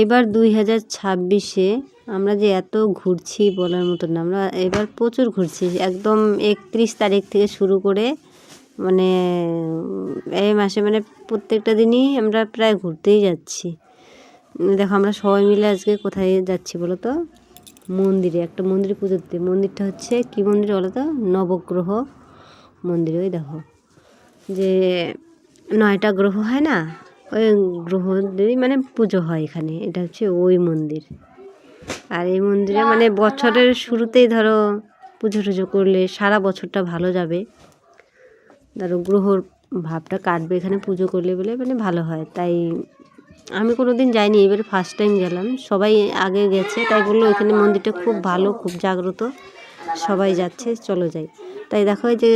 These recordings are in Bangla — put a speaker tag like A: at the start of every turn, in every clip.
A: এবার দুই হাজার ছাব্বিশে আমরা যে এত ঘুরছি বলার মতন না, আমরা এবার প্রচুর ঘুরছি। একদম একত্রিশ তারিখ থেকে শুরু করে মানে এই মাসে মানে প্রত্যেকটা দিনই আমরা প্রায় ঘুরতেই যাচ্ছি। দেখো আমরা সবাই মিলে আজকে কোথায় যাচ্ছি বলো তো? মন্দিরে, একটা মন্দিরে পুজো দিতে মন্দিরটা হচ্ছে কী মন্দির বলো তো? নবগ্রহ মন্দির। ওই দেখো যে নয়টা গ্রহ হয় না? ওই গ্রহদেরই মানে পুজো হয় এখানে, এটা হচ্ছে ওই মন্দির। আর এই মন্দিরে মানে বছরের শুরুতেই ধরো পুজো টুজো করলে সারা বছরটা ভালো যাবে। ধরো গ্রহর ভাবটা কাটবে এখানে পুজো করলে বলে মানে ভালো হয়। তাই আমি কোনো দিন যাইনি, এবারে ফার্স্ট টাইম গেলাম। সবাই আগে গেছে, তাই বলল এখানে মন্দিরটা খুব ভালো, খুব জাগ্রত। সবাই যাচ্ছে, চলো যাই। তাই দেখো যে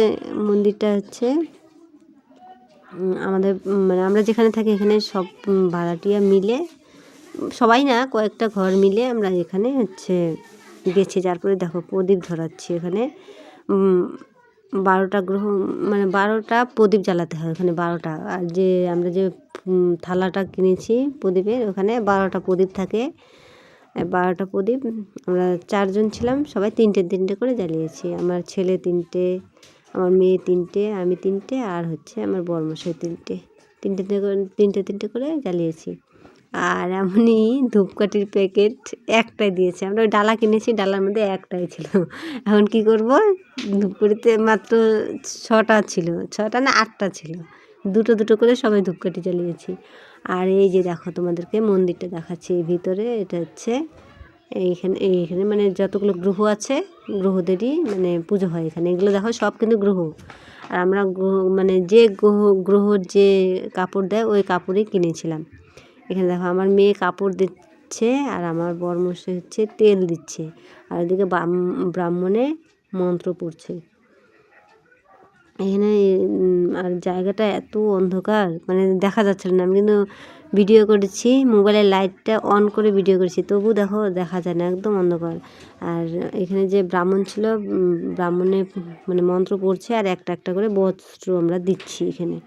A: মন্দিরটা হচ্ছে আমাদের মানে আমরা যেখানে থাকি এখানে সব ভাড়াটিয়া মিলে, সবাই না, কয়েকটা ঘর মিলে আমরা এখানে হচ্ছে গেছি। তারপরে দেখো প্রদীপ ধরাচ্ছি এখানে। বারোটা গ্রহ মানে বারোটা প্রদীপ জ্বালাতে হয় ওখানে বারোটা। আর যে আমরা যে থালাটা কিনেছি প্রদীপের, ওখানে বারোটা প্রদীপ থাকে। বারোটা প্রদীপ, আমরা চারজন ছিলাম, সবাই তিনটে তিনটে করে জ্বালিয়েছি। আমার ছেলে তিনটে আমার মেয়ে তিনটে, আমি তিনটে, আর হচ্ছে আমার বর্মশাই তিনটে। তিনটে তিনটে তিনটে করে জ্বালিয়েছি। আর এমনই ধূপকাঠির প্যাকেট একটাই দিয়েছে। আমরা ওই ডালা কিনেছি, ডালার মধ্যে একটাই ছিল। এখন কি করব? ধূপকাঠিতে মাত্র ছটা ছিল। ছটা না আটটা ছিল। দুটো দুটো করে সবাই ধূপকাঠি জ্বালিয়েছি। আর এই যে দেখো তোমাদেরকে মন্দিরটা দেখাচ্ছি ভিতরে, এটা হচ্ছে এইখানে এইখানে মানে যতগুলো গ্রহ আছে, গ্রহদেরই মানে পুজো হয় এখানে। এগুলো দেখো, সব কিন্তু গ্রহ। আর আমরা গ্রহ মানে যে গ্রহ, গ্রহর যে কাপড় দেয়, ওই কাপড়ই কিনেছিলাম। এখানে দেখো, আমার মেয়ে কাপড় দিচ্ছে আর আমার বরমশাই হচ্ছে তেল দিচ্ছে। আর ওদিকে ব্রাহ্মণে মন্ত্র পড়ছে। এখানে আর জায়গাটা এত অন্ধকার মানে দেখা যাচ্ছে না। আমি কিন্তু ভিডিও করেছি, মোবাইলের লাইটটা অন করে ভিডিও করেছি। তবু দেখো, দেখা যায় না, একদম অন্ধকার। আর এখানে যে ব্রাহ্মণ ছিল ব্রাহ্মণে মানে মন্ত্র পড়ছে আর একটা একটা করে বস্ত্র আমরা দিচ্ছি এখানে।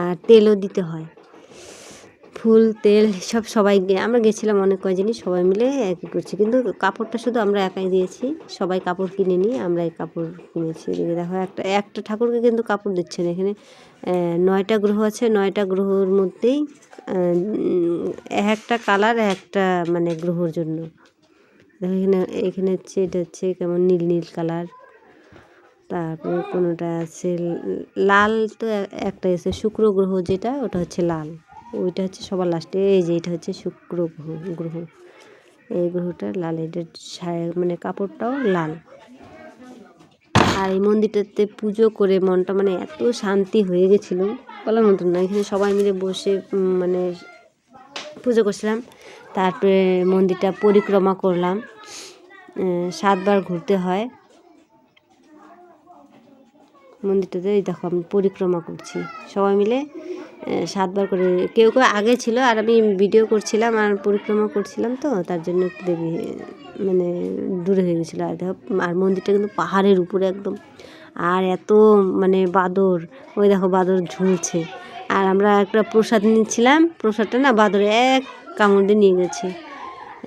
A: আর তেলও দিতে হয়। ফুল, তেল, সব সবাই আমরা গেছিলাম অনেক কয়জনই, সবাই মিলে একই করছি। কিন্তু কাপড়টা শুধু আমরা একাই দিয়েছি, সবাই কাপড় কিনে নিই আমরা এই কাপড় কিনেছি। এদিকে দেখো, একটা একটা ঠাকুরকে কিন্তু কাপড় দিচ্ছেন এখানে। নয়টা গ্রহ আছে, নয়টা গ্রহর মধ্যেই একটা কালার, একটা মানে গ্রহর জন্য। দেখো এখানে এখানে হচ্ছে, এটা হচ্ছে কেমন নীল নীল কালার। তারপরে কোনোটা আছে লাল তো একটাই আছে, শুক্র গ্রহ যেটা, ওটা হচ্ছে লাল। ওইটা হচ্ছে সবার লাস্টে এই যে এটা হচ্ছে শুক্র গ্রহ গ্রহ। এই গ্রহটা লাল এটার মানে কাপড়টাও লাল। আর এই মন্দিরটাতে পুজো করে মনটা মানে এত শান্তি হয়ে গেছিল, বলার মতন না। এখানে সবাই মিলে বসে মানে পুজো করছিলাম। তারপরে মন্দিরটা পরিক্রমা করলাম। সাতবার ঘুরতে হয়। মন্দিরটাতে দেখো আমি পরিক্রমা করছি। সবাই মিলে সাতবার করে, কেউ কেউ আগে ছিল আর আমি ভিডিও করছিলাম আর পরিক্রমা করছিলাম তো, তার জন্য একটু মানে দূরে হয়ে গেছিল। আর দেখো, আর মন্দিরটা কিন্তু পাহাড়ের উপরে একদম। আর এত মানে বাদর, ওই দেখো বাদর ঝুলছে। আর আমরা একটা প্রসাদ নিচ্ছিলাম, প্রসাদটা না বাদর এক কামড় দিয়ে নিয়ে গেছে।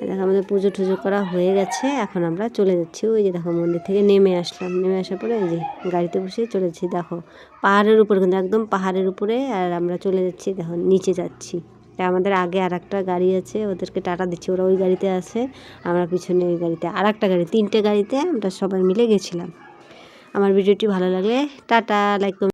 A: দেখো আমাদের পুজো টুজো করা হয়ে গেছে, এখন আমরা চলে যাচ্ছি। ওই যে দেখো মন্দির থেকে নেমে আসলাম, নেমে আসার পরে এই যে গাড়িতে বসে চলেছি। দেখো পাহাড়ের উপরে, কিন্তু একদম পাহাড়ের উপরে, আর আমরা চলে যাচ্ছি, দেখো নিচে যাচ্ছি। তা আমাদের আগে আর একটা গাড়ি আছে, ওদেরকে টাটা দিচ্ছি, ওরা ওই গাড়িতে আছে, আমরা পিছনে ওই গাড়িতে। আর একটা গাড়ি, তিনটে গাড়িতে আমরা সবাই মিলে গেছিলাম। আমার ভিডিওটি ভালো লাগলে টাটা, লাইক